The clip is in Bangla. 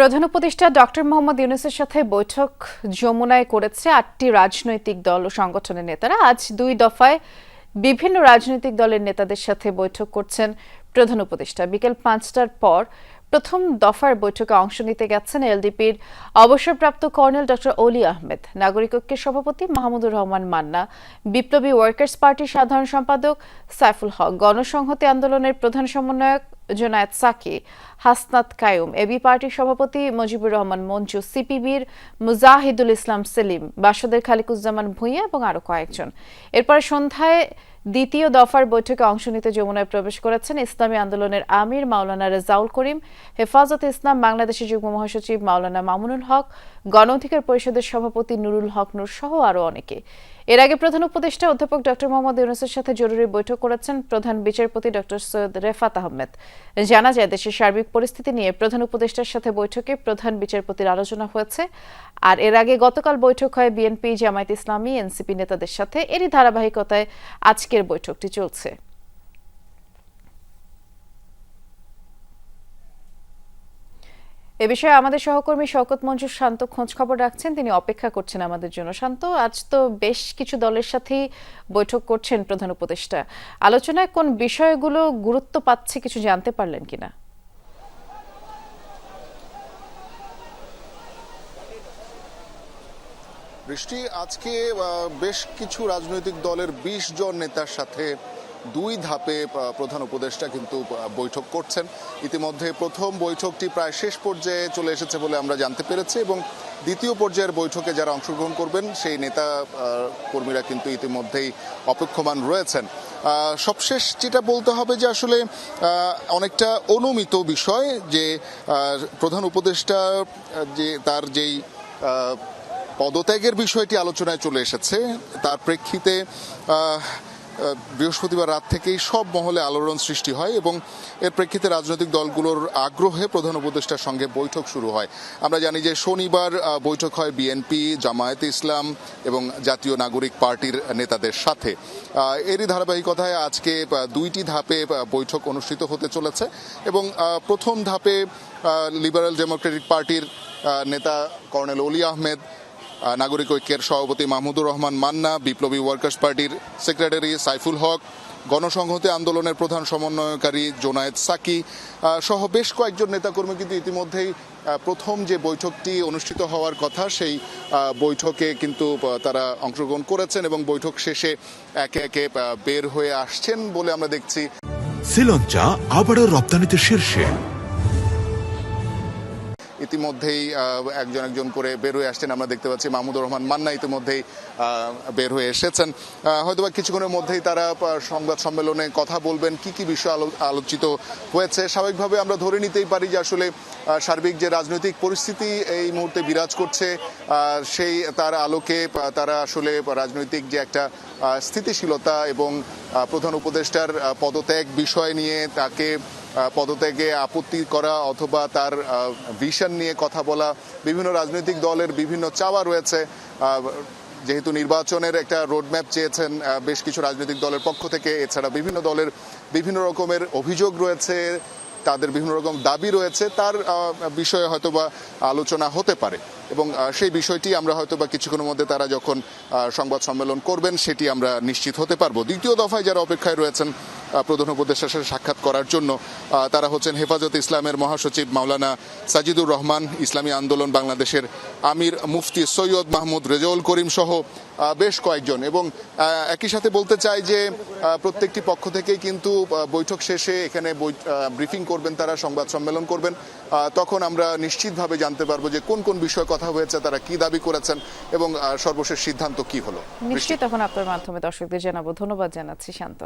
প্রধান উপদেষ্টা ডক্টর মোহাম্মদ ইউনুসের সাথে বৈঠক যমুনায় করেছে আটটি রাজনৈতিক দল ও সংগঠনের নেতারা। আজ দুই দফায় বিভিন্ন রাজনৈতিক দলের নেতাদের সাথে বৈঠক করছেন প্রধান উপদেষ্টা। বিকেল পাঁচটার পর প্রথম দফার বৈঠকে অংশ নিতে গেছেন এলডিপির অবসরপ্রাপ্ত কর্নেল ডক্টর অলি আহমেদ। নাগরিক ঐক্যের সভাপতি মাহমুদুর রহমান মান্না, বিপ্লবী ওয়ার্কার্স পার্টির সাধারণ সম্পাদক সাইফুল হক, গণসংহতি আন্দোলনের প্রধান সমন্বয়ক জোনায়েদ সাকি, হাসনাত কায়ুম, এবি পার্টির সভাপতি মুজিবুর রহমান মঞ্জু, সিপিবির মুজাহিদুল ইসলাম সেলিম, বাসদের খালিকুজ্জামান ভূঁইয়া এবং আরও কয়েকজন। এরপর সন্ধ্যায় দ্বিতীয় দফার বৈঠকে অংশ নিতে যমুনায় প্রবেশ করেছেন ইসলামী আন্দোলনের আমির মাওলানা রেজাউল করিম, হেফাজত ইসলাম বাংলাদেশের যুগ্ম মহাসচিব মাওলানা মামুনুল হক গণ অধিকার পরিষদের সভাপতি নুরুল হক নূর সহ আরও অনেকে। এর আগে প্রধান উপদেষ্টা অধ্যাপক ডক্টর মোহাম্মদ ইউনুসের সাথে জরুরি বৈঠক করেছেন প্রধান বিচারপতি ডক্টর সৈয়দ রেফাত আহমেদ। জানা যায়, দেশের সার্বিক পরিস্থিতি নিয়ে প্রধান উপদেষ্টার সাথে বৈঠকে প্রধান বিচারপতির আলোচনা হয়েছে। আর এর আগে গতকাল বৈঠক হয় বিএনপি, জামায়াত ইসলামী, এনসিপি নেতাদের সাথে। এরই ধারাবাহিকতায় আজকের বৈঠকটি চলছে। এ বিষয়ে আমাদের সহকর্মী শওকত মঞ্জুর শান্ত খোঁজ খবর রাখছেন। তিনি অপেক্ষা করছেন আমাদের জন্য। শান্ত, আজ তো বেশ কিছু দলের সাথেই বৈঠক করছেন প্রধান উপদেষ্টা। আলোচনায় কোন বিষয়গুলো গুরুত্ব পাচ্ছে কিছু জানতে পারলেন কিনা? বৃষ্টি, আজকে বেশ কিছু রাজনৈতিক দলের ২০ জন নেতার সাথে দুই ধাপে প্রধান উপদেষ্টা কিন্তু বৈঠক করছেন। ইতিমধ্যে প্রথম বৈঠকটি প্রায় শেষ পর্যায়ে চলে এসেছে বলে আমরা জানতে পেরেছি এবং দ্বিতীয় পর্যায়ের বৈঠকে যারা অংশগ্রহণ করবেন, সেই নেতা কর্মীরা কিন্তু ইতিমধ্যেই অপেক্ষমান রয়েছেন। সবশেষ যেটা বলতে হবে যে আসলে অনেকটা অনুমিত বিষয় যে প্রধান উপদেষ্টা যে তার যেই পদত্যাগের বিষয়টি আলোচনায় চলে এসেছে, তার প্রেক্ষিতে বৃহস্পতিবার রাত থেকেই সব মহলে আলোড়ন সৃষ্টি হয় এবং এর প্রেক্ষিতে রাজনৈতিক দলগুলোর আগ্রহে প্রধান উপদেষ্টার সঙ্গে বৈঠক শুরু হয়। আমরা জানি যে শনিবার বৈঠক হয় বিএনপি জামায়াতে ইসলাম এবং জাতীয় নাগরিক পার্টির নেতাদের সাথে। এরই ধারাবাহিকতায় আজকে দুইটি ধাপে বৈঠক অনুষ্ঠিত হতে চলেছে এবং প্রথম ধাপে লিবারেল ডেমোক্রেটিক পার্টির নেতা কর্নেল অলি আহমেদ আহ, নাগরিক ঐক্যের সভাপতি মাহমুদুর রহমান মান্না, বিপ্লবী ওয়ার্কার্স পার্টির সেক্রেটারি সাইফুল হক, গণসংহতি আন্দোলনের প্রধান সমন্বয়কারী জোনায়েদ সাকি সহ বেশ কয়েকজন নেতাকর্মী কিন্তু ইতিমধ্যেই প্রথম যে বৈঠকটি অনুষ্ঠিত হওয়ার কথা, সেই বৈঠকে কিন্তু তারা অংশগ্রহণ করেছেন এবং বৈঠক শেষে একে একে বের হয়ে আসছেন বলে আমরা দেখছি। শ্রীলঞ্চা আবারও রপ্তানিতে শীর্ষে। ইতিমধ্যেই একজন একজন করে বের হয়ে আসছেন। আমরা দেখতে পাচ্ছি মাহমুদুর রহমান মান্না ইতিমধ্যেই বের হয়ে এসেছেন। হয়তোবা কিছুক্ষণের মধ্যেই তারা সংবাদ সম্মেলনে কথা বলবেন, কি কি বিষয় আলোচিত হয়েছে। স্বাভাবিকভাবে আমরা ধরে নিতেই পারি যে আসলে সার্বিক যে রাজনৈতিক পরিস্থিতি এই মুহূর্তে বিরাজ করছে সেই তার আলোকে তারা আসলে রাজনৈতিক যে একটা স্থিতিশীলতা এবং প্রধান উপদেষ্টার পদত্যাগ বিষয় নিয়ে তাকে পদত্যাগে আপত্তি করা অথবা তার ভিশন নিয়ে কথা বলা, বিভিন্ন রাজনৈতিক দলের বিভিন্ন চাওয়া রয়েছে। যেহেতু নির্বাচনের একটা রোডম্যাপ চেয়েছেন বেশ কিছু রাজনৈতিক দলের পক্ষ থেকে, এছাড়া বিভিন্ন দলের বিভিন্ন রকমের অভিযোগ রয়েছে তাদের বিভিন্ন রকম দাবি রয়েছে তার বিষয়ে বিষয়ে হয়তোবা আলোচনা হতে পারে। এবং সেই বিষয়টি আমরা হয়তো বা কিছুক্ষণের মধ্যে তারা যখন সংবাদ সম্মেলন করবেন সেটি আমরা নিশ্চিত হতে পারব। দ্বিতীয় দফায় যারা অপেক্ষায় রয়েছেন প্রধান উপদেষ্টার সাথে সাক্ষাৎ করার জন্য তারা হচ্ছেন হেফাজত ইসলামের মহাসচিব মাওলানা সাজিদুর রহমান, ইসলামী আন্দোলন বাংলাদেশের আমির মুফতি সৈয়দ মাহমুদ রেজাউল করিম সহ বেশ কয়েকজন। এবং একই সাথে বলতে চাই যে প্রত্যেকটি পক্ষ থেকেই কিন্তু বৈঠক শেষে এখানে ব্রিফিং করবেন তারা, সংবাদ সম্মেলন করবেন। তখন আমরা নিশ্চিতভাবে জানতে পারব যে কোন কোন বিষয়ে কথা কথা হয়েছে, তারা কি দাবি করেছেন এবং সর্বশেষ সিদ্ধান্ত কি হলো? নিশ্চয়ই তখন আপনার মাধ্যমে দর্শকদের জানাব। ধন্যবাদ জানাচ্ছি শান্ত